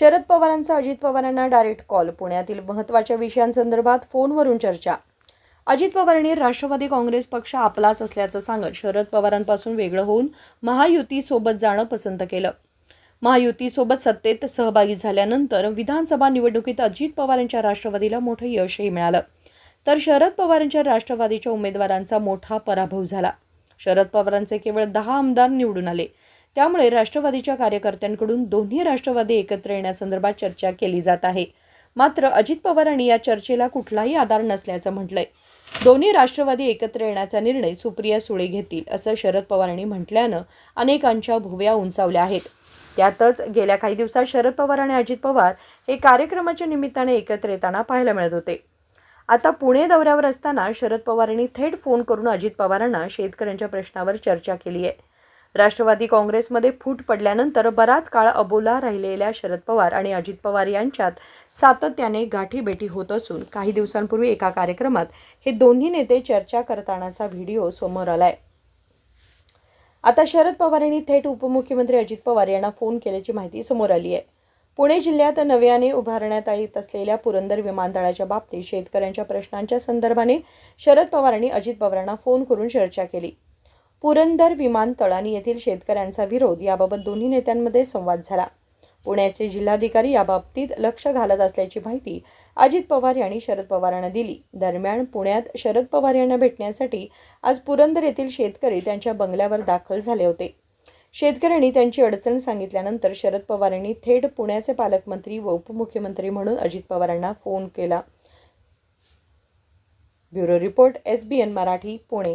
शरद पवारांचा अजित पवारांना direct call पुण्यातील महत्त्वाच्या विषयांसंदर्भात फोनवरून चर्चा. अजित पवारांनी राष्ट्रवादी काँग्रेस पक्ष आपलाच असल्याचं सांगत शरद पवारांपासून वेगळं होऊन महायुतीसोबत जाणं पसंत केलं. महायुतीसोबत सत्तेत सहभागी झाल्यानंतर विधानसभा निवडणुकीत अजित पवारांच्या राष्ट्रवादीला मोठं यशही मिळालं. तर शरद पवारांच्या राष्ट्रवादीच्या उमेदवारांचा मोठा पराभव झाला. शरद पवारांचे केवळ दहा आमदार निवडून आले. त्यामुळे राष्ट्रवादीच्या कार्यकर्त्यांकडून दोन्ही राष्ट्रवादी एकत्र येण्यासंदर्भात चर्चा केली जात आहे. मात्र अजित पवारांनी या चर्चेला कुठलाही आधार नसल्याचं म्हटलंय. दोन्ही राष्ट्रवादी एकत्र येण्याचा निर्णय सुप्रिया सुळे घेतील असं शरद पवारांनी म्हटल्यानं अनेकांच्या भुव्या उंचावल्या आहेत. त्यातच गेल्या काही दिवसात शरद पवार आणि अजित पवार हे कार्यक्रमाच्या निमित्ताने एकत्र येताना पाहायला मिळत होते. आता पुणे दौऱ्यावर असताना शरद पवारांनी थेट फोन करून अजित पवारांना शेतकऱ्यांच्या प्रश्नावर चर्चा केली आहे. राष्ट्रवादी काँग्रेसमध्ये फूट पडल्यानंतर बराच काळ अबोला राहिलेल्या शरद पवार आणि अजित पवार यांच्यात सातत्याने गाठीभेटी होत असून काही दिवसांपूर्वी एका कार्यक्रमात हे दोन्ही नेते चर्चा करतानाचा व्हिडिओ समोर आलाय. आता शरद पवार यांनी थेट उपमुख्यमंत्री अजित पवार यांना फोन केल्याची माहिती समोर आली आहे. पुणे जिल्ह्यात नव्याने उभारण्यात येत असलेल्या पुरंदर विमानतळाच्या बाबतीत शेतकऱ्यांच्या प्रश्नांच्या संदर्भाने शरद पवारांनी अजित पवारांना फोन करून चर्चा केली. पुरंदर विमानतळ आणि येथील शेतकऱ्यांचा विरोध याबाबत दोन्ही नेत्यांमध्ये संवाद झाला. पुण्याचे जिल्हाधिकारी याबाबतीत लक्ष घालत असल्याची माहिती अजित पवार यांनी शरद पवारांना दिली. दरम्यान पुण्यात शरद पवार यांना भेटण्यासाठी आज पुरंदर येथील शेतकरी त्यांच्या बंगल्यावर दाखल झाले होते. शेतकऱ्यांनी त्यांची अडचण सांगितल्यानंतर शरद पवारांनी थेट पुण्याचे पालकमंत्री व उपमुख्यमंत्री म्हणून अजित पवारांना फोन केला. Bureau report S B N Marathi Pune.